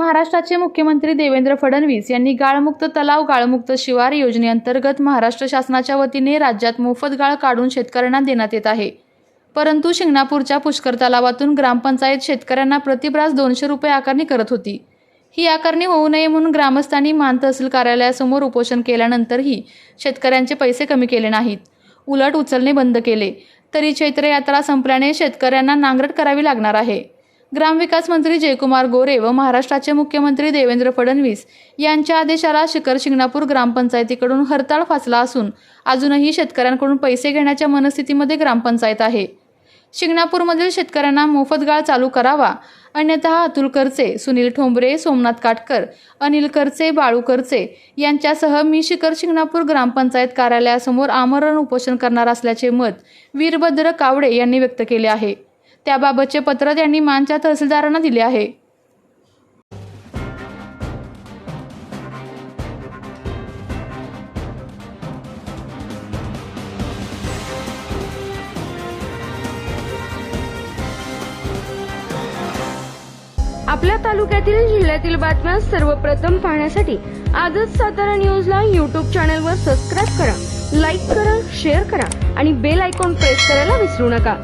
महाराष्ट्राचे मुख्यमंत्री देवेंद्र फडणवीस यांनी गाळमुक्त तलाव गाळमुक्त शिवार योजनेअंतर्गत महाराष्ट्र शासनाच्या वतीने राज्यात मोफत गाळ काढून शेतकऱ्यांना देण्यात येत आहे. परंतु शिंगणापूरच्या पुष्कर तलावातून ग्रामपंचायत शेतकऱ्यांना प्रतिब्रास दोनशे रुपये आकारणी करत होती. ही आकारणी होऊ नये म्हणून ग्रामस्थांनी मान तहसील कार्यालयासमोर उपोषण केल्यानंतरही शेतकऱ्यांचे पैसे कमी केले नाहीत. उलट उचलणे बंद केले. तरी चैत्र यात्रा संपल्याने शेतकऱ्यांना नांगरट करावी लागणार आहे. ग्रामविकास मंत्री जयकुमार गोरे व महाराष्ट्राचे मुख्यमंत्री देवेंद्र फडणवीस यांच्या आदेशाला शिखर शिंगणापूर ग्रामपंचायतीकडून हरताळ फासला असून अजूनही शेतकऱ्यांकडून पैसे घेण्याच्या मनस्थितीमध्ये ग्रामपंचायत आहे. शिंगणापूरमधील शेतकऱ्यांना मोफत गाळ चालू करावा अन्यथा अतुल करचे सुनील ठोंबरे सोमनाथ काटकर अनिल करचे बाळू करचे यांच्यासह मी शिखर शिंगणापूर ग्रामपंचायत कार्यालयासमोर आमरण उपोषण करणार असल्याचे मत वीरभद्र कावडे यांनी व्यक्त केले आहे. त्याबाबतचे पत्र त्यांनी मानच्या तहसीलदारांना दिले आहे. आपल्या तालुक्यातील जिल्ह्यातील बातम्या सर्वप्रथम पाहण्यासाठी आजच सातारा न्यूजला यूट्यूब चॅनलवर सबस्क्राईब करा लाईक करा शेअर करा आणि बेल आयकॉन प्रेस करायला विसरू नका.